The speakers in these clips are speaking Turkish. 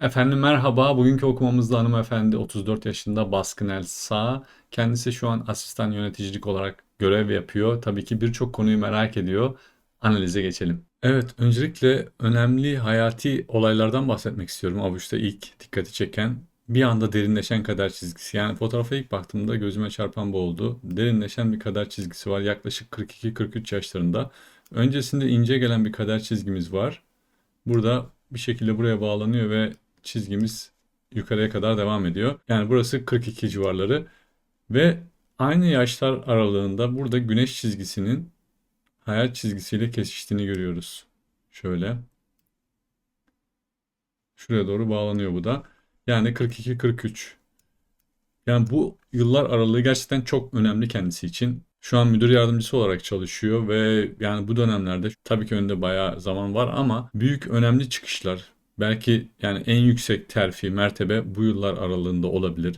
Efendim merhaba. Bugünkü okumamızda hanımefendi 34 yaşında Baskın Elsa. Kendisi şu an asistan yöneticilik olarak görev yapıyor. Tabii ki birçok konuyu merak ediyor. Analize geçelim. Evet, öncelikle önemli hayati olaylardan bahsetmek istiyorum. Avuçta ilk dikkati çeken bir anda derinleşen kader çizgisi. Yani fotoğrafa ilk baktığımda gözüme çarpan bu oldu. Derinleşen bir kader çizgisi var yaklaşık 42-43 yaşlarında. Öncesinde ince gelen bir kader çizgimiz var. Burada bir şekilde buraya bağlanıyor ve çizgimiz yukarıya kadar devam ediyor. Yani burası 42 civarları ve aynı yaşlar aralığında burada güneş çizgisinin hayat çizgisiyle kesiştiğini görüyoruz. Şöyle. Şuraya doğru bağlanıyor bu da. Yani 42-43. Yani bu yıllar aralığı gerçekten çok önemli kendisi için. Şu an müdür yardımcısı olarak çalışıyor ve yani bu dönemlerde tabii ki önünde bayağı zaman var ama büyük önemli çıkışlar, belki yani en yüksek terfi, mertebe bu yıllar aralığında olabilir.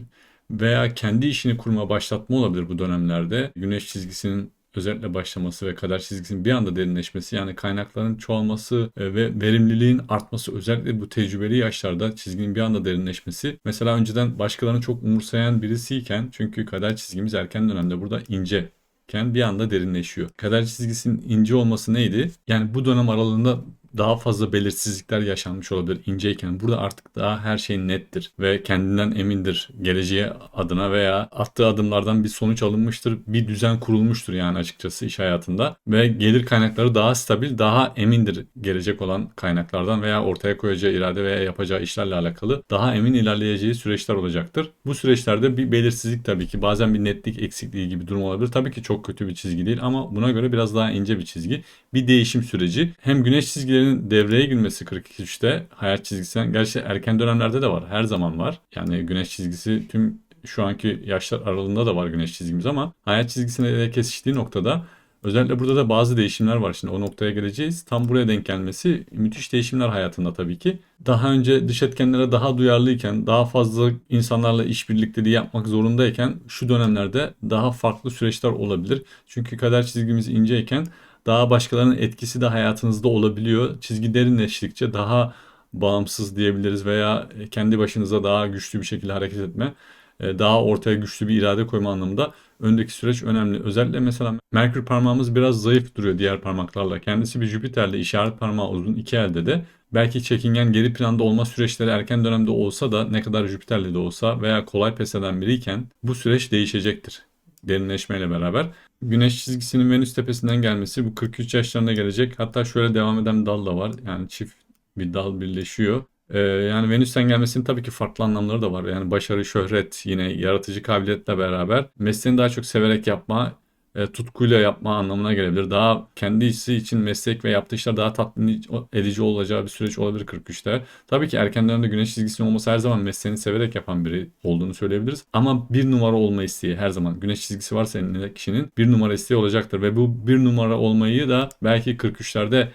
Veya kendi işini kurma, başlatma olabilir bu dönemlerde. Güneş çizgisinin özellikle başlaması ve kader çizgisinin bir anda derinleşmesi yani kaynakların çoğalması e, ve verimliliğin artması özellikle bu tecrübeli yaşlarda çizginin bir anda derinleşmesi. Mesela önceden başkalarını çok umursayan birisiyken çünkü kader çizgimiz erken dönemde burada ince bir anda derinleşiyor. Kader çizgisinin ince olması neydi? Yani bu dönem aralığında daha fazla belirsizlikler yaşanmış olabilir inceyken. Burada artık daha her şey nettir ve kendinden emindir. Geleceğe adına veya attığı adımlardan bir sonuç alınmıştır. Bir düzen kurulmuştur yani açıkçası iş hayatında. Ve gelir kaynakları daha stabil, daha emindir gelecek olan kaynaklardan veya ortaya koyacağı irade veya yapacağı işlerle alakalı daha emin ilerleyeceği süreçler olacaktır. Bu süreçlerde bir belirsizlik tabii ki bazen bir netlik eksikliği gibi durum olabilir. Tabii ki çok kötü bir çizgi değil ama buna göre biraz daha ince bir çizgi. Bir değişim süreci. Hem güneş çizgilerinin devreye girmesi 42'te hayat çizgisinden gerçi erken dönemlerde de var. Her zaman var. Yani güneş çizgisi tüm şu anki yaşlar aralığında da var güneş çizgimiz ama hayat çizgisine de kesiştiği noktada özellikle burada da bazı değişimler var. Şimdi o noktaya geleceğiz. Tam buraya denk gelmesi müthiş değişimler hayatında tabii ki. Daha önce dış etkenlere daha duyarlıyken, daha fazla insanlarla işbirlikleri yapmak zorundayken şu dönemlerde daha farklı süreçler olabilir. Çünkü kader çizgimiz inceyken daha başkalarının etkisi de hayatınızda olabiliyor. Çizgi derinleştikçe daha bağımsız diyebiliriz veya kendi başınıza daha güçlü bir şekilde hareket etme, e, daha ortaya güçlü bir irade koyma anlamında öndeki süreç önemli. Özellikle mesela Merkür parmağımız biraz zayıf duruyor diğer parmaklarla. Kendisi bir Jüpiter'le işaret parmağı uzun iki elde de belki çekingen geri planda olma süreçleri erken dönemde olsa da ne kadar Jüpiter'le de olsa veya kolay pes eden biriyken bu süreç değişecektir derinleşmeyle beraber. Güneş çizgisinin Venüs tepesinden gelmesi bu 43 yaşlarına gelecek. Hatta şöyle devam eden dal da var. Yani çift bir dal birleşiyor. Ee, yani Venüs'ten gelmesinin tabii ki farklı anlamları da var. Yani başarı, şöhret, yine yaratıcı kabiliyetle beraber mesleğini daha çok severek yapma, e, tutkuyla yapma anlamına gelebilir. Daha kendi işi için meslek ve yaptığı işler daha tatmin edici olacağı bir süreç olabilir 43'te. Tabii ki erken dönemde güneş çizgisinin olması her zaman mesleğini severek yapan biri olduğunu söyleyebiliriz. Ama bir numara olma isteği her zaman güneş çizgisi varsa elinde kişinin bir numara isteği olacaktır. Ve bu bir numara olmayı da belki 43'lerde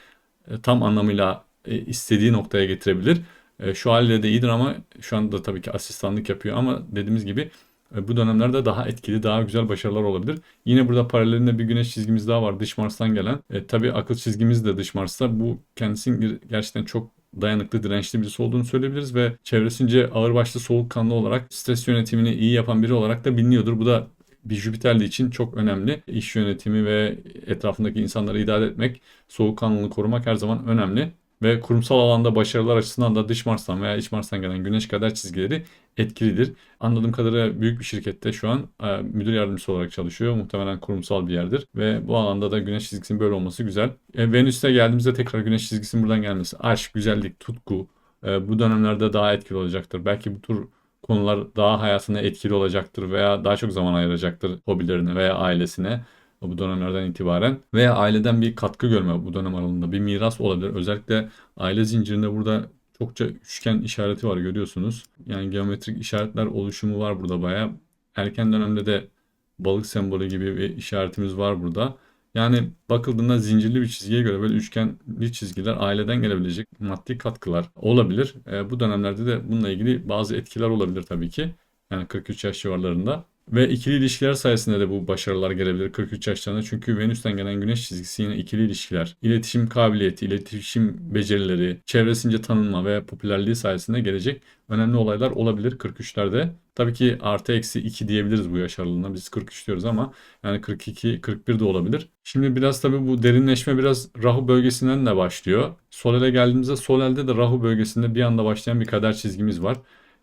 e, tam anlamıyla e, istediği noktaya getirebilir. Şu haliyle de iyidir ama şu anda tabii ki asistanlık yapıyor ama dediğimiz gibi bu dönemlerde daha etkili, daha güzel başarılar olabilir. Yine burada paralelinde bir güneş çizgimiz daha var dış Mars'tan gelen. E, tabii akıl çizgimiz de dış Mars'ta. Bu kendisinin gerçekten çok dayanıklı, dirençli birisi olduğunu söyleyebiliriz ve çevresince ağırbaşlı, soğukkanlı olarak stres yönetimini iyi yapan biri olarak da biliniyordur. Bu da bir Jüpiterli için çok önemli. İş yönetimi ve etrafındaki insanları idare etmek, soğukkanlılığını korumak her zaman önemli ve kurumsal alanda başarılar açısından da dış Mars'tan veya iç Mars'tan gelen güneş kader çizgileri etkilidir. Anladığım kadarıyla büyük bir şirkette şu an e, müdür yardımcısı olarak çalışıyor. Muhtemelen kurumsal bir yerdir ve bu alanda da güneş çizgisinin böyle olması güzel. E, Venüs'te geldiğimizde tekrar güneş çizgisinin buradan gelmesi. Aşk, güzellik, tutku e, bu dönemlerde daha etkili olacaktır. Belki bu tür konular daha hayatına etkili olacaktır veya daha çok zaman ayıracaktır hobilerine veya ailesine bu dönemlerden itibaren veya aileden bir katkı görme bu dönem aralığında bir miras olabilir. Özellikle aile zincirinde burada çokça üçgen işareti var görüyorsunuz. Yani geometrik işaretler oluşumu var burada baya. Erken dönemde de balık sembolü gibi bir işaretimiz var burada. Yani bakıldığında zincirli bir çizgiye göre böyle üçgenli çizgiler aileden gelebilecek maddi katkılar olabilir. E, bu dönemlerde de bununla ilgili bazı etkiler olabilir tabii ki. Yani 43 yaş civarlarında. Ve ikili ilişkiler sayesinde de bu başarılar gelebilir 43 yaşlarında. Çünkü Venüs'ten gelen güneş çizgisi yine ikili ilişkiler, iletişim kabiliyeti, iletişim becerileri, çevresince tanınma ve popülerliği sayesinde gelecek önemli olaylar olabilir 43'lerde. Tabii ki artı eksi 2 diyebiliriz bu yaş aralığına. Biz 43 diyoruz ama yani 42, 41 de olabilir. Şimdi biraz tabii bu derinleşme biraz Rahu bölgesinden de başlıyor. Solel'e geldiğimizde Solel'de de Rahu bölgesinde bir anda başlayan bir kader çizgimiz var.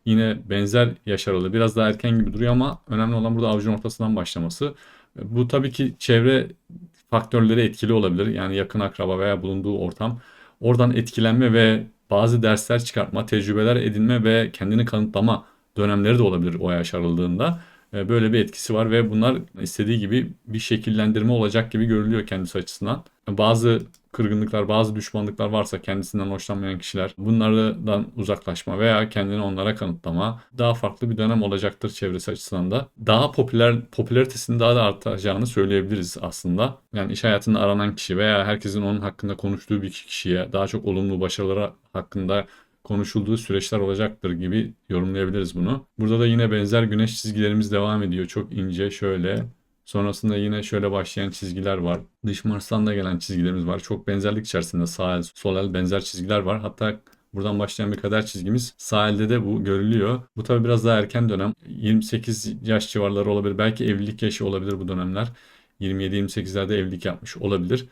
Yine benzer yaş aralığı biraz daha erken gibi duruyor ama önemli olan burada avucun ortasından başlaması. Bu tabii ki çevre faktörleri etkili olabilir. Yani yakın akraba veya bulunduğu ortam. Oradan etkilenme ve bazı dersler çıkartma, tecrübeler edinme ve kendini kanıtlama dönemleri de olabilir o yaş aralığında. E, Böyle bir etkisi var ve bunlar istediği gibi bir şekillendirme olacak gibi görülüyor kendisi açısından. Bazı kırgınlıklar, bazı düşmanlıklar varsa kendisinden hoşlanmayan kişiler bunlardan uzaklaşma veya kendini onlara kanıtlama daha farklı bir dönem olacaktır çevresi açısından da. Daha popüler popülaritesinin daha da artacağını söyleyebiliriz aslında. Yani iş hayatında aranan kişi veya herkesin onun hakkında konuştuğu bir kişiye daha çok olumlu başarıları hakkında konuşulduğu süreçler olacaktır gibi yorumlayabiliriz bunu. Burada da yine benzer güneş çizgilerimiz devam ediyor. Çok ince şöyle. Sonrasında yine şöyle başlayan çizgiler var. Dış Mars'tan da gelen çizgilerimiz var. Çok benzerlik içerisinde sağ el, sol el benzer çizgiler var. Hatta buradan başlayan bir kader çizgimiz sağ elde de bu görülüyor. Bu tabi biraz daha erken dönem. 28 yaş civarları olabilir. Belki evlilik yaşı olabilir bu dönemler. 27-28'lerde evlilik yapmış olabilir.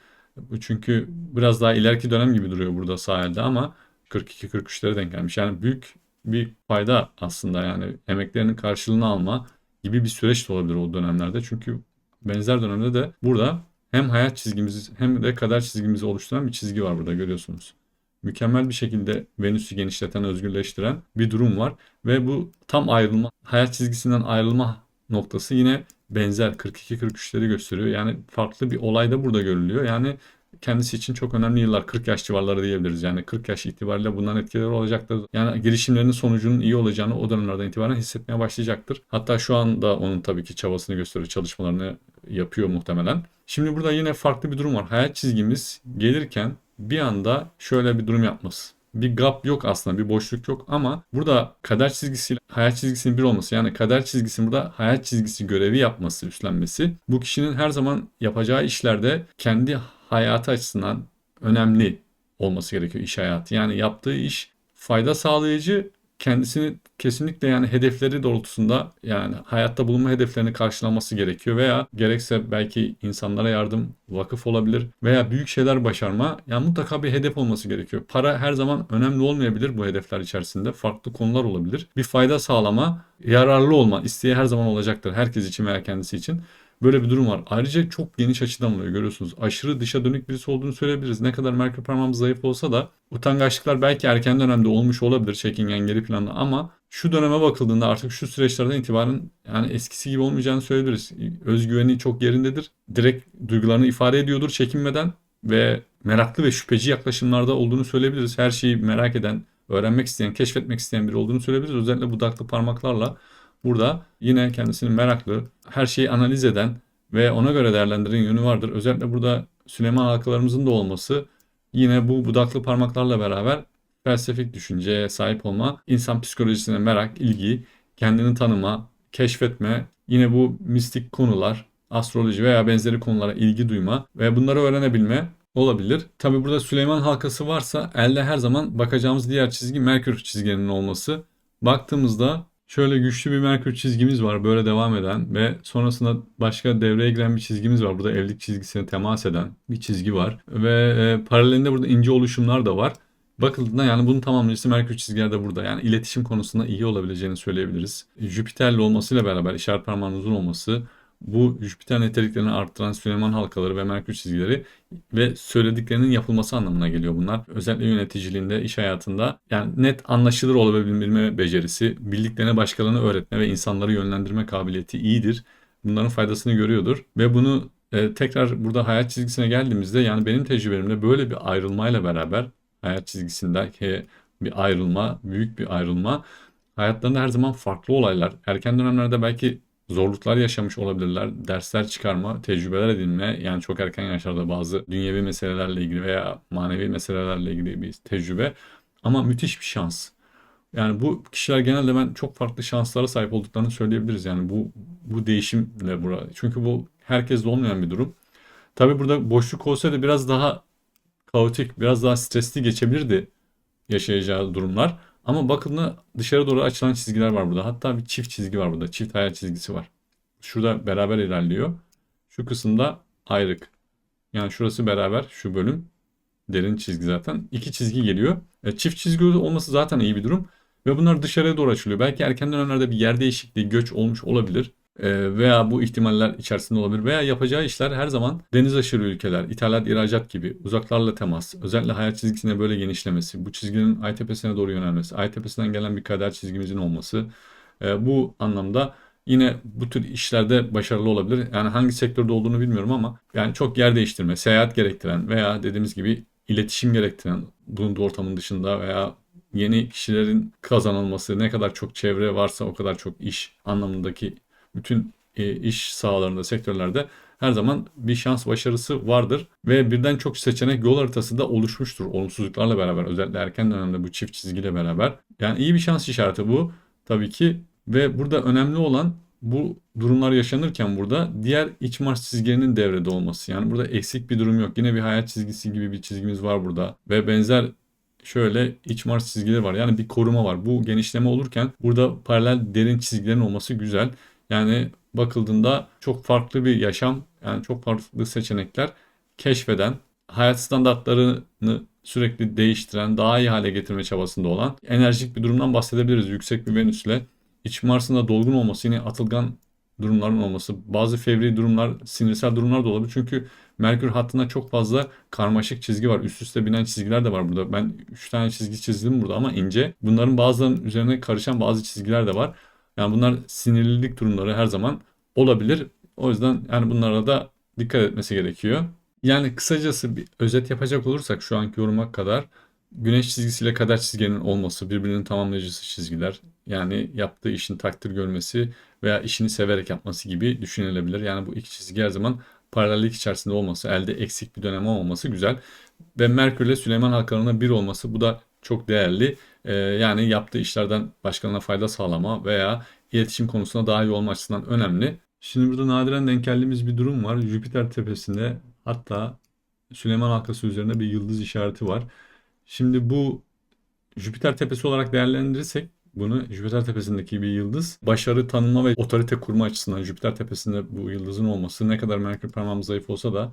Çünkü biraz daha ileriki dönem gibi duruyor burada sağ elde ama 42-43'lere denk gelmiş. Yani büyük bir fayda aslında yani emeklerinin karşılığını alma gibi bir süreç de olabilir o dönemlerde. Çünkü benzer dönemde de burada hem hayat çizgimizi hem de kader çizgimizi oluşturan bir çizgi var burada görüyorsunuz. Mükemmel bir şekilde Venüs'ü genişleten, özgürleştiren bir durum var. Ve bu tam ayrılma, hayat çizgisinden ayrılma noktası yine benzer 42-43'leri gösteriyor. Yani farklı bir olay da burada görülüyor. Yani kendisi için çok önemli yıllar 40 yaş civarları diyebiliriz. Yani 40 yaş itibariyle bundan etkileri olacaktır. Yani girişimlerinin sonucunun iyi olacağını o dönemlerden itibaren hissetmeye başlayacaktır. Hatta şu anda onun tabii ki çabasını gösteriyor, çalışmalarını yapıyor muhtemelen. Şimdi burada yine farklı bir durum var. Hayat çizgimiz gelirken bir anda şöyle bir durum yapması. Bir gap yok aslında, bir boşluk yok ama burada kader çizgisiyle hayat çizgisinin bir olması yani kader çizgisinin burada hayat çizgisi görevi yapması, üstlenmesi bu kişinin her zaman yapacağı işlerde kendi hayatı açısından önemli olması gerekiyor iş hayatı. Yani yaptığı iş fayda sağlayıcı kendisini kesinlikle yani hedefleri doğrultusunda yani hayatta bulunma hedeflerini karşılaması gerekiyor veya gerekse belki insanlara yardım vakıf olabilir veya büyük şeyler başarma yani mutlaka bir hedef olması gerekiyor. Para her zaman önemli olmayabilir bu hedefler içerisinde. Farklı konular olabilir. Bir fayda sağlama, yararlı olma isteği her zaman olacaktır herkes için veya kendisi için. Böyle bir durum var. Ayrıca çok geniş açıdan oluyor görüyorsunuz. Aşırı dışa dönük birisi olduğunu söyleyebiliriz. Ne kadar Merkür parmağımız zayıf olsa da utangaçlıklar belki erken dönemde olmuş olabilir çekingen geri planda ama şu döneme bakıldığında artık şu süreçlerden itibaren yani eskisi gibi olmayacağını söyleyebiliriz. Özgüveni çok yerindedir. Direkt duygularını ifade ediyordur çekinmeden ve meraklı ve şüpheci yaklaşımlarda olduğunu söyleyebiliriz. Her şeyi merak eden, öğrenmek isteyen, keşfetmek isteyen biri olduğunu söyleyebiliriz. Özellikle budaklı parmaklarla Burada yine kendisini meraklı, her şeyi analiz eden ve ona göre değerlendiren yönü vardır. Özellikle burada Süleyman halkalarımızın da olması yine bu budaklı parmaklarla beraber felsefik düşünceye sahip olma, insan psikolojisine merak, ilgi, kendini tanıma, keşfetme, yine bu mistik konular, astroloji veya benzeri konulara ilgi duyma ve bunları öğrenebilme olabilir. Tabi burada Süleyman halkası varsa elde her zaman bakacağımız diğer çizgi Merkür çizginin olması. Baktığımızda Şöyle güçlü bir Merkür çizgimiz var böyle devam eden ve sonrasında başka devreye giren bir çizgimiz var. Burada evlilik çizgisine temas eden bir çizgi var ve e, paralelinde burada ince oluşumlar da var. Bakıldığında yani bunun tamamlayıcısı Merkür çizgileri de burada. Yani iletişim konusunda iyi olabileceğini söyleyebiliriz. Jüpiter'le olmasıyla beraber işaret parmağının uzun olması bu Jüpiter niteliklerini arttıran Süleyman halkaları ve Merkür çizgileri ve söylediklerinin yapılması anlamına geliyor bunlar. Özellikle yöneticiliğinde, iş hayatında yani net anlaşılır olabilme becerisi, bildiklerine başkalarına öğretme ve insanları yönlendirme kabiliyeti iyidir. Bunların faydasını görüyordur ve bunu e, tekrar burada hayat çizgisine geldiğimizde yani benim tecrübemde böyle bir ayrılmayla beraber hayat çizgisindeki bir ayrılma, büyük bir ayrılma hayatlarında her zaman farklı olaylar. Erken dönemlerde belki zorluklar yaşamış olabilirler. Dersler çıkarma, tecrübeler edinme yani çok erken yaşlarda bazı dünyevi meselelerle ilgili veya manevi meselelerle ilgili bir tecrübe ama müthiş bir şans. Yani bu kişiler genelde ben çok farklı şanslara sahip olduklarını söyleyebiliriz. Yani bu bu değişimle burada. Çünkü bu herkeste olmayan bir durum. Tabi burada boşluk olsaydı biraz daha kaotik, biraz daha stresli geçebilirdi yaşayacağı durumlar. Ama bakın dışarı doğru açılan çizgiler var burada. Hatta bir çift çizgi var burada. Çift hayal çizgisi var. Şurada beraber ilerliyor. Şu kısımda ayrık. Yani şurası beraber şu bölüm. Derin çizgi zaten. İki çizgi geliyor. E, çift çizgi olması zaten iyi bir durum. Ve bunlar dışarıya doğru açılıyor. Belki erken dönemlerde bir yer değişikliği, göç olmuş olabilir. E, veya bu ihtimaller içerisinde olabilir. Veya yapacağı işler her zaman deniz aşırı ülkeler, ithalat, ihracat gibi uzaklarla temas, özellikle hayat çizgisine böyle genişlemesi, bu çizginin ay tepesine doğru yönelmesi, ay tepesinden gelen bir kader çizgimizin olması. E, bu anlamda yine bu tür işlerde başarılı olabilir. Yani hangi sektörde olduğunu bilmiyorum ama yani çok yer değiştirme, seyahat gerektiren veya dediğimiz gibi iletişim gerektiren bulunduğu ortamın dışında veya yeni kişilerin kazanılması ne kadar çok çevre varsa o kadar çok iş anlamındaki bütün e, iş sahalarında, sektörlerde her zaman bir şans başarısı vardır ve birden çok seçenek yol haritası da oluşmuştur olumsuzluklarla beraber özellikle erken dönemde bu çift çizgiyle beraber. Yani iyi bir şans işareti bu tabii ki ve burada önemli olan bu durumlar yaşanırken burada diğer iç Mars çizgilerinin devrede olması. Yani burada eksik bir durum yok. Yine bir hayat çizgisi gibi bir çizgimiz var burada. Ve benzer şöyle iç Mars çizgileri var. Yani bir koruma var. Bu genişleme olurken burada paralel derin çizgilerin olması güzel. Yani bakıldığında çok farklı bir yaşam, yani çok farklı seçenekler keşfeden, hayat standartlarını sürekli değiştiren, daha iyi hale getirme çabasında olan enerjik bir durumdan bahsedebiliriz. Yüksek bir Venüs'le iç Mars'ın dolgun olması yine atılgan durumların olması, bazı fevri durumlar, sinirsel durumlar da olabilir. Çünkü Merkür hattında çok fazla karmaşık çizgi var. Üst üste binen çizgiler de var burada. Ben 3 tane çizgi çizdim burada ama ince. Bunların bazılarının üzerine karışan bazı çizgiler de var. Yani bunlar sinirlilik durumları her zaman olabilir. O yüzden yani bunlara da dikkat etmesi gerekiyor. Yani kısacası bir özet yapacak olursak şu anki yoruma kadar güneş çizgisiyle kader çizginin olması, birbirinin tamamlayıcısı çizgiler. Yani yaptığı işin takdir görmesi veya işini severek yapması gibi düşünülebilir. Yani bu iki çizgi her zaman paralellik içerisinde olması, elde eksik bir dönem olmaması güzel. Ve Merkür ile Süleyman halkalarına bir olması bu da çok değerli. Ee, yani yaptığı işlerden başkalarına fayda sağlama veya iletişim konusunda daha iyi olma açısından önemli. Şimdi burada nadiren denk geldiğimiz bir durum var. Jüpiter tepesinde hatta Süleyman halkası üzerinde bir yıldız işareti var. Şimdi bu Jüpiter tepesi olarak değerlendirirsek bunu Jüpiter tepesindeki bir yıldız başarı tanınma ve otorite kurma açısından Jüpiter tepesinde bu yıldızın olması ne kadar Merkür parmağımız zayıf olsa da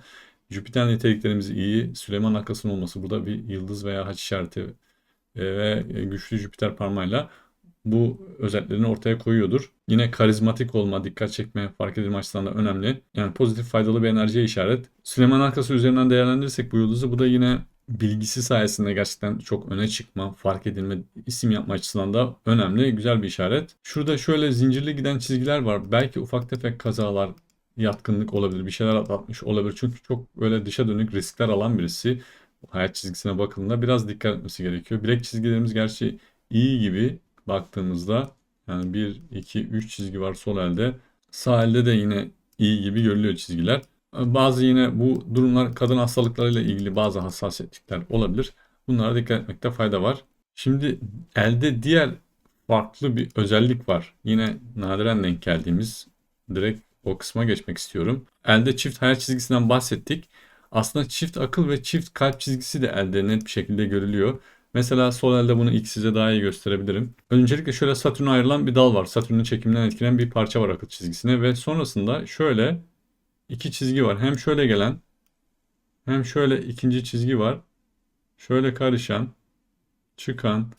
Jüpiter niteliklerimiz iyi, Süleyman halkasının olması burada bir yıldız veya haç işareti e, ve güçlü Jüpiter parmağıyla bu özelliklerini ortaya koyuyordur. Yine karizmatik olma, dikkat çekme, fark edilme açısından da önemli. Yani pozitif faydalı bir enerjiye işaret. Süleyman halkası üzerinden değerlendirirsek bu yıldızı bu da yine bilgisi sayesinde gerçekten çok öne çıkma, fark edilme, isim yapma açısından da önemli, güzel bir işaret. Şurada şöyle zincirli giden çizgiler var. Belki ufak tefek kazalar, yatkınlık olabilir, bir şeyler atlatmış olabilir. Çünkü çok böyle dışa dönük riskler alan birisi. Hayat çizgisine bakıldığında biraz dikkat etmesi gerekiyor. Bilek çizgilerimiz gerçi iyi gibi baktığımızda yani 1, 2, 3 çizgi var sol elde. Sağ elde de yine iyi gibi görülüyor çizgiler. Bazı yine bu durumlar kadın hastalıklarıyla ilgili bazı hassasiyetlikler olabilir. Bunlara dikkat etmekte fayda var. Şimdi elde diğer farklı bir özellik var. Yine nadiren denk geldiğimiz direkt o kısma geçmek istiyorum. Elde çift hayal çizgisinden bahsettik. Aslında çift akıl ve çift kalp çizgisi de elde net bir şekilde görülüyor. Mesela sol elde bunu ilk size daha iyi gösterebilirim. Öncelikle şöyle Satürn'e ayrılan bir dal var. Satürn'ün çekiminden etkilenen bir parça var akıl çizgisine ve sonrasında şöyle iki çizgi var. Hem şöyle gelen hem şöyle ikinci çizgi var. Şöyle karışan, çıkan,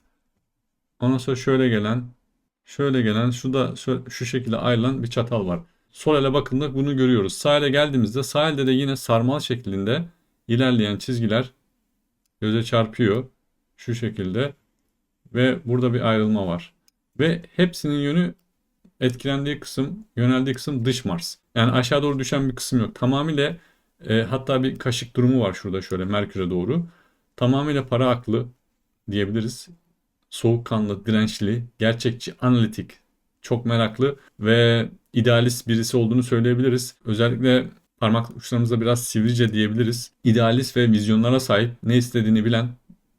ondan sonra şöyle gelen, şöyle gelen, şu da şu şekilde ayrılan bir çatal var. Sol ele bakında bunu görüyoruz. Sağ ele geldiğimizde sağ elde de yine sarmal şeklinde ilerleyen çizgiler göze çarpıyor. Şu şekilde. Ve burada bir ayrılma var. Ve hepsinin yönü etkilendiği kısım, yöneldiği kısım dış Mars. Yani aşağı doğru düşen bir kısım yok. Tamamıyla e, hatta bir kaşık durumu var şurada şöyle Merkür'e doğru. Tamamıyla para aklı diyebiliriz. Soğukkanlı, dirençli, gerçekçi, analitik, çok meraklı ve idealist birisi olduğunu söyleyebiliriz. Özellikle parmak uçlarımızda biraz sivrice diyebiliriz. İdealist ve vizyonlara sahip, ne istediğini bilen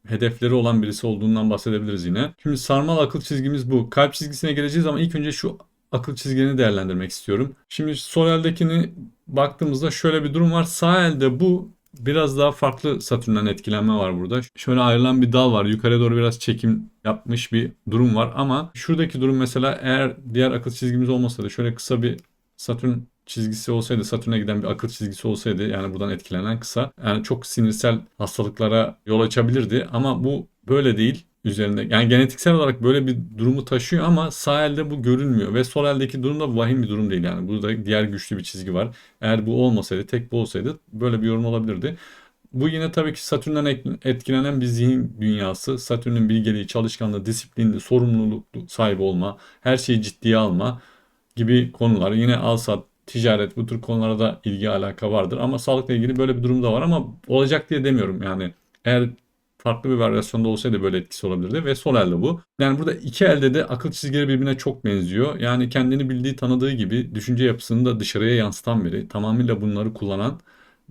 hedefleri olan birisi olduğundan bahsedebiliriz yine. Şimdi sarmal akıl çizgimiz bu. Kalp çizgisine geleceğiz ama ilk önce şu akıl çizgilerini değerlendirmek istiyorum. Şimdi sol eldekini baktığımızda şöyle bir durum var. Sağ elde bu biraz daha farklı Satürn'den etkilenme var burada. Şöyle ayrılan bir dal var. Yukarıya doğru biraz çekim yapmış bir durum var ama şuradaki durum mesela eğer diğer akıl çizgimiz olmasaydı şöyle kısa bir Satürn çizgisi olsaydı, Satürn'e giden bir akıl çizgisi olsaydı yani buradan etkilenen kısa yani çok sinirsel hastalıklara yol açabilirdi ama bu böyle değil üzerinde. Yani genetiksel olarak böyle bir durumu taşıyor ama sağ elde bu görünmüyor ve sol eldeki durum da vahim bir durum değil yani. Burada diğer güçlü bir çizgi var. Eğer bu olmasaydı, tek bu olsaydı böyle bir yorum olabilirdi. Bu yine tabii ki Satürn'den etkilenen bir zihin dünyası. Satürn'ün bilgeliği, çalışkanlığı, disiplinli, sorumluluk sahibi olma, her şeyi ciddiye alma gibi konular. Yine alsat, ticaret bu tür konulara da ilgi alaka vardır. Ama sağlıkla ilgili böyle bir durum da var ama olacak diye demiyorum yani. Eğer farklı bir varyasyonda olsaydı böyle etkisi olabilirdi ve sol elde bu. Yani burada iki elde de akıl çizgileri birbirine çok benziyor. Yani kendini bildiği tanıdığı gibi düşünce yapısını da dışarıya yansıtan biri. Tamamıyla bunları kullanan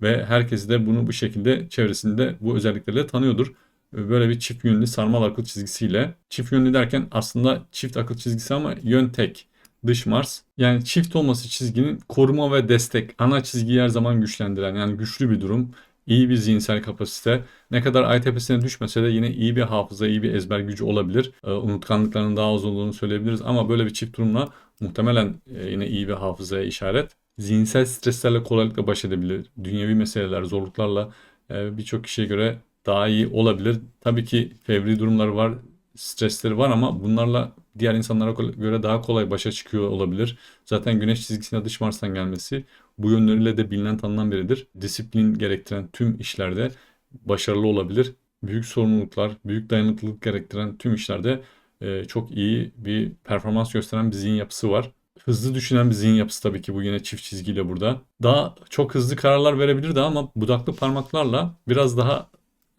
ve herkes de bunu bu şekilde çevresinde bu özelliklerle tanıyordur. Böyle bir çift yönlü sarmal akıl çizgisiyle. Çift yönlü derken aslında çift akıl çizgisi ama yön tek dış Mars. Yani çift olması çizginin koruma ve destek. Ana çizgiyi her zaman güçlendiren yani güçlü bir durum iyi bir zihinsel kapasite. Ne kadar ay tepesine düşmese de yine iyi bir hafıza, iyi bir ezber gücü olabilir. E, unutkanlıklarının daha az olduğunu söyleyebiliriz ama böyle bir çift durumla muhtemelen e, yine iyi bir hafızaya işaret. Zihinsel streslerle kolaylıkla baş edebilir. Dünyevi meseleler, zorluklarla e, birçok kişiye göre daha iyi olabilir. Tabii ki fevri durumları var, stresleri var ama bunlarla diğer insanlara göre daha kolay başa çıkıyor olabilir. Zaten güneş çizgisine dış Mars'tan gelmesi bu yönleriyle de bilinen tanınan biridir. Disiplin gerektiren tüm işlerde başarılı olabilir. Büyük sorumluluklar, büyük dayanıklılık gerektiren tüm işlerde e, çok iyi bir performans gösteren bir zihin yapısı var. Hızlı düşünen bir zihin yapısı tabii ki bu yine çift çizgiyle burada. Daha çok hızlı kararlar verebilirdi ama budaklı parmaklarla biraz daha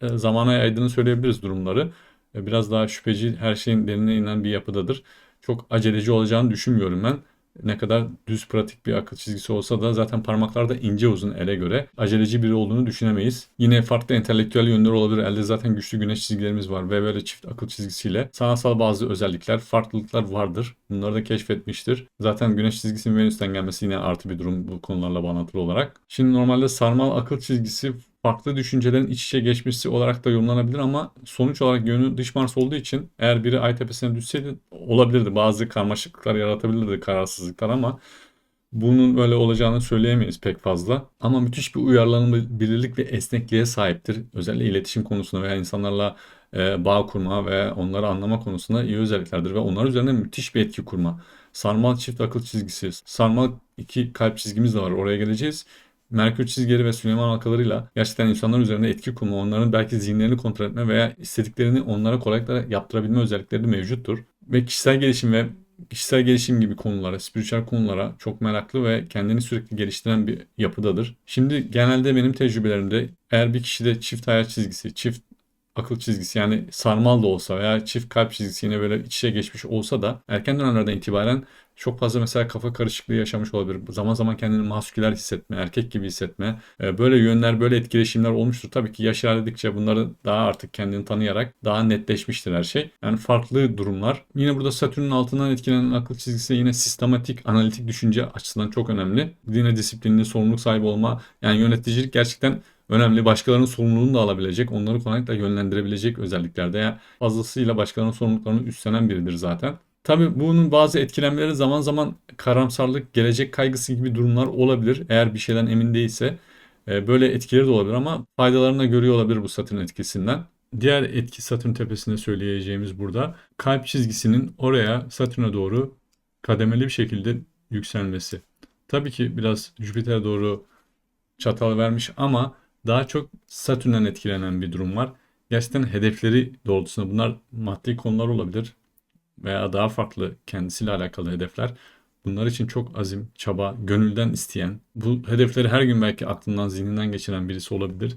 e, zamana yaydığını söyleyebiliriz durumları. E, biraz daha şüpheci her şeyin derine inen bir yapıdadır. Çok aceleci olacağını düşünmüyorum ben ne kadar düz pratik bir akıl çizgisi olsa da zaten parmaklarda ince uzun ele göre aceleci biri olduğunu düşünemeyiz. Yine farklı entelektüel yönleri olabilir. Elde zaten güçlü güneş çizgilerimiz var ve böyle çift akıl çizgisiyle sanatsal bazı özellikler, farklılıklar vardır. Bunları da keşfetmiştir. Zaten güneş çizgisinin Venüs'ten gelmesi yine artı bir durum bu konularla bağlantılı olarak. Şimdi normalde sarmal akıl çizgisi farklı düşüncelerin iç içe geçmesi olarak da yorumlanabilir ama sonuç olarak yönü dış Mars olduğu için eğer biri ay tepesine düşseydi olabilirdi. Bazı karmaşıklıklar yaratabilirdi kararsızlıklar ama bunun böyle olacağını söyleyemeyiz pek fazla. Ama müthiş bir uyarlanabilirlik ve esnekliğe sahiptir. Özellikle iletişim konusunda veya insanlarla e, bağ kurma ve onları anlama konusunda iyi özelliklerdir ve onlar üzerine müthiş bir etki kurma. Sarmal çift akıl çizgisi, sarmal iki kalp çizgimiz de var oraya geleceğiz. Merkür çizgileri ve Süleyman halkalarıyla gerçekten insanlar üzerinde etki kurma, onların belki zihinlerini kontrol etme veya istediklerini onlara kolaylıkla yaptırabilme özellikleri de mevcuttur. Ve kişisel gelişim ve kişisel gelişim gibi konulara, spiritüel konulara çok meraklı ve kendini sürekli geliştiren bir yapıdadır. Şimdi genelde benim tecrübelerimde eğer bir kişide çift hayal çizgisi, çift akıl çizgisi yani sarmal da olsa veya çift kalp çizgisi yine böyle iç içe geçmiş olsa da erken dönemlerden itibaren çok fazla mesela kafa karışıklığı yaşamış olabilir. Zaman zaman kendini masküler hissetme, erkek gibi hissetme. E, böyle yönler, böyle etkileşimler olmuştur. Tabii ki yaş ilerledikçe bunları daha artık kendini tanıyarak daha netleşmiştir her şey. Yani farklı durumlar. Yine burada Satürn'ün altından etkilenen akıl çizgisi yine sistematik, analitik düşünce açısından çok önemli. Yine disiplinli, sorumluluk sahibi olma. Yani yöneticilik gerçekten önemli. Başkalarının sorumluluğunu da alabilecek, onları kolaylıkla yönlendirebilecek özelliklerde. Yani fazlasıyla başkalarının sorumluluklarını üstlenen biridir zaten. Tabii bunun bazı etkilenmeleri zaman zaman karamsarlık, gelecek kaygısı gibi durumlar olabilir. Eğer bir şeyden emin değilse e, böyle etkileri de olabilir ama faydalarını görüyor olabilir bu Satürn etkisinden. Diğer etki Satürn tepesinde söyleyeceğimiz burada kalp çizgisinin oraya Satürn'e doğru kademeli bir şekilde yükselmesi. Tabii ki biraz Jüpiter'e doğru çatal vermiş ama daha çok Satürn'den etkilenen bir durum var. Gerçekten hedefleri doğrultusunda bunlar maddi konular olabilir veya daha farklı kendisiyle alakalı hedefler. Bunlar için çok azim, çaba, gönülden isteyen, bu hedefleri her gün belki aklından, zihninden geçiren birisi olabilir.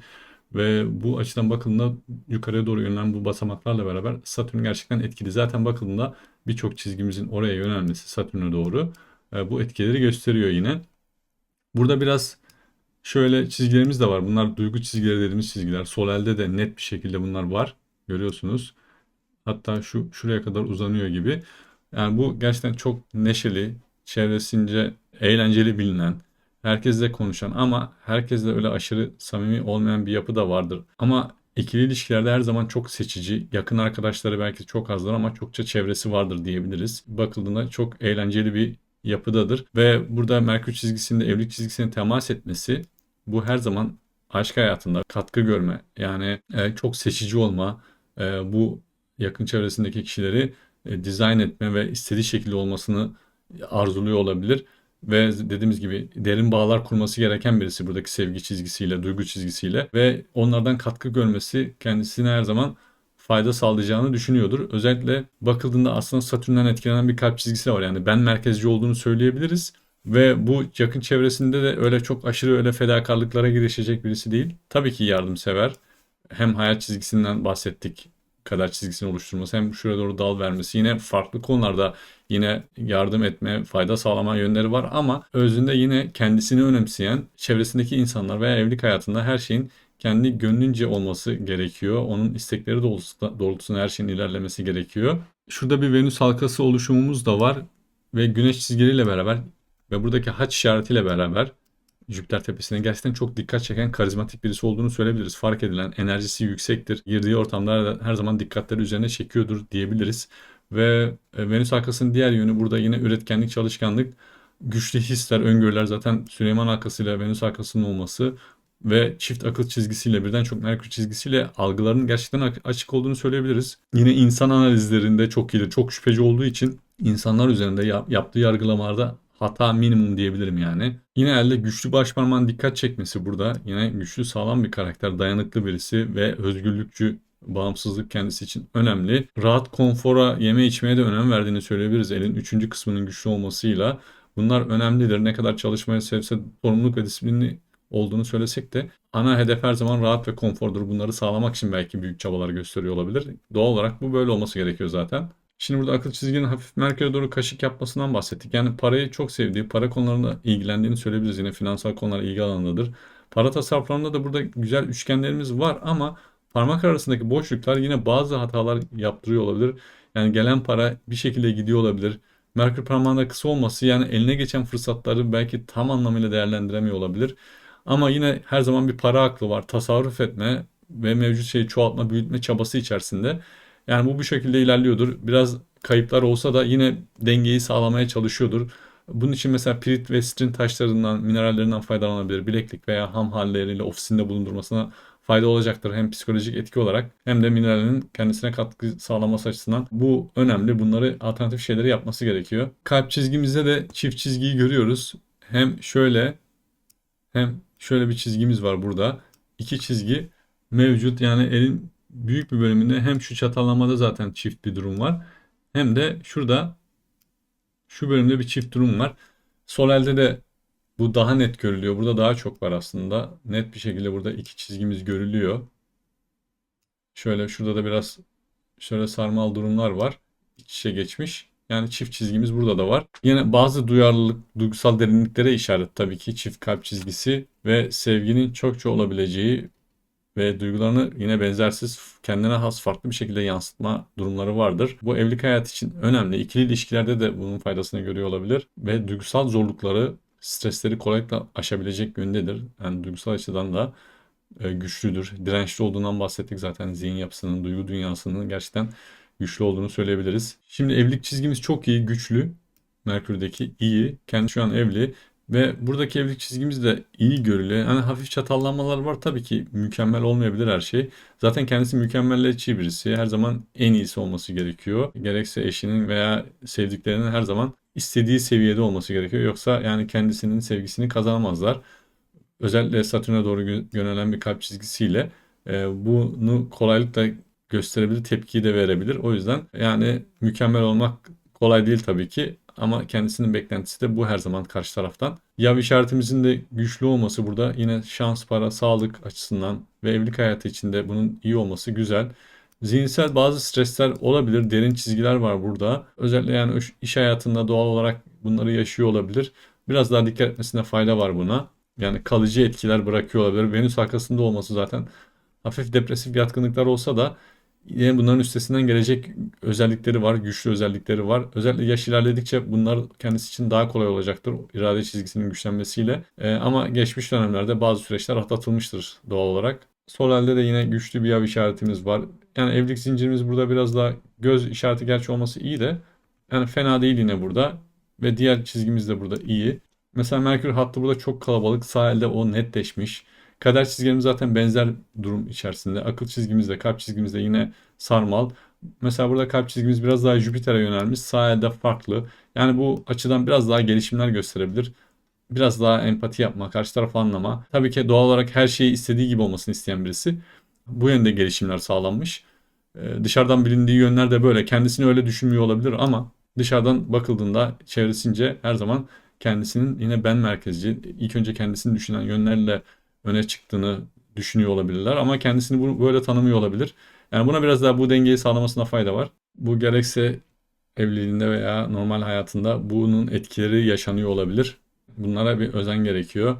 Ve bu açıdan bakıldığında yukarıya doğru yönelen bu basamaklarla beraber Satürn gerçekten etkili. Zaten bakıldığında birçok çizgimizin oraya yönelmesi Satürn'e doğru e, bu etkileri gösteriyor yine. Burada biraz şöyle çizgilerimiz de var. Bunlar duygu çizgileri dediğimiz çizgiler. Sol elde de net bir şekilde bunlar var Görüyorsunuz. Hatta şu şuraya kadar uzanıyor gibi. Yani bu gerçekten çok neşeli, çevresince eğlenceli bilinen, herkesle konuşan ama herkesle öyle aşırı samimi olmayan bir yapı da vardır. Ama ikili ilişkilerde her zaman çok seçici, yakın arkadaşları belki çok azdır ama çokça çevresi vardır diyebiliriz. Bakıldığında çok eğlenceli bir yapıdadır ve burada Merkür çizgisinde evlilik çizgisine temas etmesi bu her zaman aşk hayatında katkı görme yani e, çok seçici olma e, bu yakın çevresindeki kişileri e, dizayn etme ve istediği şekilde olmasını arzuluyor olabilir. Ve dediğimiz gibi derin bağlar kurması gereken birisi buradaki sevgi çizgisiyle, duygu çizgisiyle ve onlardan katkı görmesi kendisine her zaman fayda sağlayacağını düşünüyordur. Özellikle bakıldığında aslında Satürn'den etkilenen bir kalp çizgisi var. Yani ben merkezci olduğunu söyleyebiliriz. Ve bu yakın çevresinde de öyle çok aşırı öyle fedakarlıklara girişecek birisi değil. Tabii ki yardımsever. Hem hayat çizgisinden bahsettik kadar çizgisini oluşturması hem şuraya doğru dal vermesi yine farklı konularda yine yardım etme, fayda sağlama yönleri var ama özünde yine kendisini önemseyen çevresindeki insanlar veya evlilik hayatında her şeyin kendi gönlünce olması gerekiyor. Onun istekleri doğrultusunda her şeyin ilerlemesi gerekiyor. Şurada bir Venüs halkası oluşumumuz da var ve Güneş çizgileriyle beraber ve buradaki haç işaretiyle beraber Jüpiter tepesine gerçekten çok dikkat çeken karizmatik birisi olduğunu söyleyebiliriz. Fark edilen enerjisi yüksektir. Girdiği ortamlarda her zaman dikkatleri üzerine çekiyordur diyebiliriz. Ve e, Venüs halkasının diğer yönü burada yine üretkenlik, çalışkanlık, güçlü hisler, öngörüler zaten Süleyman halkasıyla Venüs halkasının olması ve çift akıl çizgisiyle birden çok Merkür çizgisiyle algıların gerçekten açık olduğunu söyleyebiliriz. Yine insan analizlerinde çok iyidir. Çok şüpheci olduğu için insanlar üzerinde yaptığı yargılamalarda hata minimum diyebilirim yani. Yine elde güçlü baş parmağın dikkat çekmesi burada. Yine güçlü sağlam bir karakter, dayanıklı birisi ve özgürlükçü bağımsızlık kendisi için önemli. Rahat konfora, yeme içmeye de önem verdiğini söyleyebiliriz. Elin üçüncü kısmının güçlü olmasıyla. Bunlar önemlidir. Ne kadar çalışmayı sevse sorumluluk ve disiplinli olduğunu söylesek de ana hedef her zaman rahat ve konfordur. Bunları sağlamak için belki büyük çabalar gösteriyor olabilir. Doğal olarak bu böyle olması gerekiyor zaten. Şimdi burada akıl çizginin hafif merkeze doğru kaşık yapmasından bahsettik. Yani parayı çok sevdiği, para konularında ilgilendiğini söyleyebiliriz. Yine finansal konular ilgi alanındadır. Para tasarruflarında da burada güzel üçgenlerimiz var ama parmak arasındaki boşluklar yine bazı hatalar yaptırıyor olabilir. Yani gelen para bir şekilde gidiyor olabilir. Merkür parmağında kısa olması yani eline geçen fırsatları belki tam anlamıyla değerlendiremiyor olabilir. Ama yine her zaman bir para aklı var. Tasarruf etme ve mevcut şeyi çoğaltma, büyütme çabası içerisinde. Yani bu bu şekilde ilerliyordur. Biraz kayıplar olsa da yine dengeyi sağlamaya çalışıyordur. Bunun için mesela pirit ve sitrin taşlarından, minerallerinden faydalanabilir. Bileklik veya ham halleriyle ofisinde bulundurmasına fayda olacaktır. Hem psikolojik etki olarak hem de mineralin kendisine katkı sağlaması açısından bu önemli. Bunları alternatif şeyleri yapması gerekiyor. Kalp çizgimizde de çift çizgiyi görüyoruz. Hem şöyle hem şöyle bir çizgimiz var burada. İki çizgi mevcut. Yani elin büyük bir bölümünde hem şu çatallamada zaten çift bir durum var. Hem de şurada şu bölümde bir çift durum var. Sol elde de bu daha net görülüyor. Burada daha çok var aslında. Net bir şekilde burada iki çizgimiz görülüyor. Şöyle şurada da biraz şöyle sarmal durumlar var. İç içe geçmiş. Yani çift çizgimiz burada da var. Yine bazı duyarlılık, duygusal derinliklere işaret tabii ki çift kalp çizgisi ve sevginin çokça olabileceği ve duygularını yine benzersiz kendine has farklı bir şekilde yansıtma durumları vardır. Bu evlilik hayat için önemli. İkili ilişkilerde de bunun faydasını görüyor olabilir ve duygusal zorlukları, stresleri kolaylıkla aşabilecek yöndedir. Yani duygusal açıdan da e, güçlüdür. Dirençli olduğundan bahsettik zaten zihin yapısının, duygu dünyasının gerçekten güçlü olduğunu söyleyebiliriz. Şimdi evlilik çizgimiz çok iyi, güçlü. Merkür'deki iyi. Kendi şu an evli ve buradaki evlilik çizgimiz de iyi görülüyor. Hani hafif çatallanmalar var tabii ki mükemmel olmayabilir her şey. Zaten kendisi mükemmelliyetçi birisi. Her zaman en iyisi olması gerekiyor. Gerekse eşinin veya sevdiklerinin her zaman istediği seviyede olması gerekiyor. Yoksa yani kendisinin sevgisini kazanamazlar. Özellikle Satürn'e doğru yönelen bir kalp çizgisiyle e, bunu kolaylıkla gösterebilir, tepkiyi de verebilir. O yüzden yani mükemmel olmak kolay değil tabii ki ama kendisinin beklentisi de bu her zaman karşı taraftan. Yav işaretimizin de güçlü olması burada yine şans, para, sağlık açısından ve evlilik hayatı içinde bunun iyi olması güzel. Zihinsel bazı stresler olabilir. Derin çizgiler var burada. Özellikle yani iş hayatında doğal olarak bunları yaşıyor olabilir. Biraz daha dikkat etmesine fayda var buna. Yani kalıcı etkiler bırakıyor olabilir. Venüs arkasında olması zaten hafif depresif yatkınlıklar olsa da Yine bunların üstesinden gelecek özellikleri var, güçlü özellikleri var. Özellikle yaş ilerledikçe bunlar kendisi için daha kolay olacaktır irade çizgisinin güçlenmesiyle. Ee, ama geçmiş dönemlerde bazı süreçler atlatılmıştır doğal olarak. Sol elde de yine güçlü bir yav işaretimiz var. Yani evlilik zincirimiz burada biraz daha göz işareti gerçi olması iyi de yani fena değil yine burada. Ve diğer çizgimiz de burada iyi. Mesela Merkür hattı burada çok kalabalık. Sağ elde o netleşmiş. Kader çizgilerimiz zaten benzer durum içerisinde. Akıl çizgimizde, kalp çizgimizde yine sarmal. Mesela burada kalp çizgimiz biraz daha Jüpiter'e yönelmiş. Sağ elde farklı. Yani bu açıdan biraz daha gelişimler gösterebilir. Biraz daha empati yapma, karşı tarafı anlama. Tabii ki doğal olarak her şeyi istediği gibi olmasını isteyen birisi. Bu yönde gelişimler sağlanmış. Ee, dışarıdan bilindiği yönler de böyle. Kendisini öyle düşünmüyor olabilir ama dışarıdan bakıldığında çevresince her zaman kendisinin yine ben merkezci, ilk önce kendisini düşünen yönlerle öne çıktığını düşünüyor olabilirler ama kendisini böyle tanımıyor olabilir. Yani buna biraz daha bu dengeyi sağlamasına fayda var. Bu gerekse evliliğinde veya normal hayatında bunun etkileri yaşanıyor olabilir. Bunlara bir özen gerekiyor.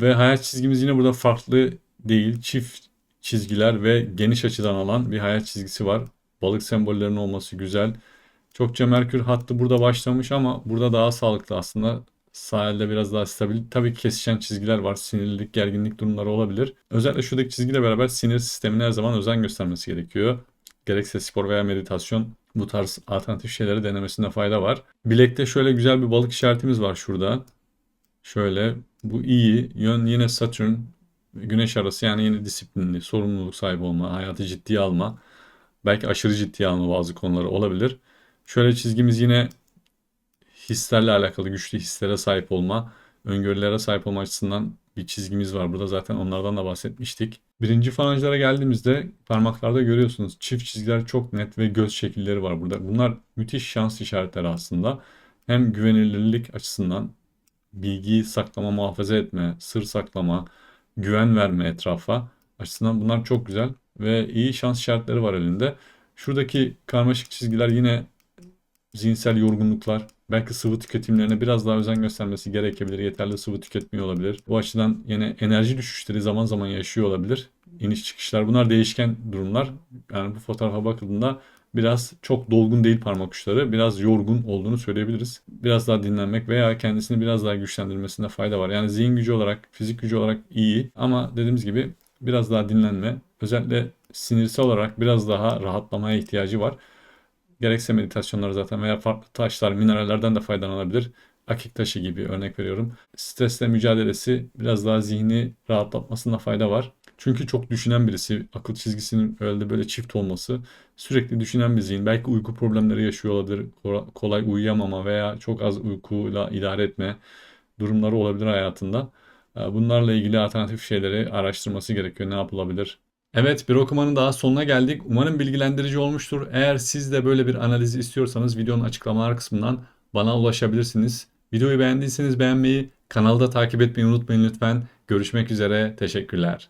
Ve hayat çizgimiz yine burada farklı değil. Çift çizgiler ve geniş açıdan alan bir hayat çizgisi var. Balık sembollerinin olması güzel. Çokça Merkür hattı burada başlamış ama burada daha sağlıklı aslında. Sahilde biraz daha stabil. Tabii kesişen çizgiler var. Sinirlilik, gerginlik durumları olabilir. Özellikle şuradaki çizgiyle beraber sinir sistemine her zaman özen göstermesi gerekiyor. Gerekse spor veya meditasyon bu tarz alternatif şeyleri denemesinde fayda var. Bilekte şöyle güzel bir balık işaretimiz var şurada. Şöyle bu iyi. Yön yine Satürn. Güneş arası yani yine disiplinli, sorumluluk sahibi olma, hayatı ciddiye alma. Belki aşırı ciddiye alma bazı konuları olabilir. Şöyle çizgimiz yine hislerle alakalı güçlü hislere sahip olma, öngörülere sahip olma açısından bir çizgimiz var. Burada zaten onlardan da bahsetmiştik. Birinci falanjlara geldiğimizde parmaklarda görüyorsunuz çift çizgiler çok net ve göz şekilleri var burada. Bunlar müthiş şans işaretleri aslında. Hem güvenilirlik açısından bilgiyi saklama, muhafaza etme, sır saklama, güven verme etrafa açısından bunlar çok güzel ve iyi şans işaretleri var elinde. Şuradaki karmaşık çizgiler yine zihinsel yorgunluklar, belki sıvı tüketimlerine biraz daha özen göstermesi gerekebilir. Yeterli sıvı tüketmiyor olabilir. Bu açıdan yine enerji düşüşleri zaman zaman yaşıyor olabilir. İniş çıkışlar bunlar değişken durumlar. Yani bu fotoğrafa bakıldığında biraz çok dolgun değil parmak uçları. Biraz yorgun olduğunu söyleyebiliriz. Biraz daha dinlenmek veya kendisini biraz daha güçlendirmesinde fayda var. Yani zihin gücü olarak, fizik gücü olarak iyi ama dediğimiz gibi biraz daha dinlenme, özellikle sinirsel olarak biraz daha rahatlamaya ihtiyacı var. Gerekse meditasyonlar zaten veya farklı taşlar, minerallerden de faydalanabilir. Akik taşı gibi örnek veriyorum. Stresle mücadelesi biraz daha zihni rahatlatmasında fayda var. Çünkü çok düşünen birisi, akıl çizgisinin öyle böyle çift olması, sürekli düşünen bir zihin, belki uyku problemleri yaşıyor olabilir, kolay uyuyamama veya çok az uykuyla idare etme durumları olabilir hayatında. Bunlarla ilgili alternatif şeyleri araştırması gerekiyor. Ne yapılabilir? Evet bir okumanın daha sonuna geldik. Umarım bilgilendirici olmuştur. Eğer siz de böyle bir analizi istiyorsanız videonun açıklamalar kısmından bana ulaşabilirsiniz. Videoyu beğendiyseniz beğenmeyi, kanalda takip etmeyi unutmayın lütfen. Görüşmek üzere, teşekkürler.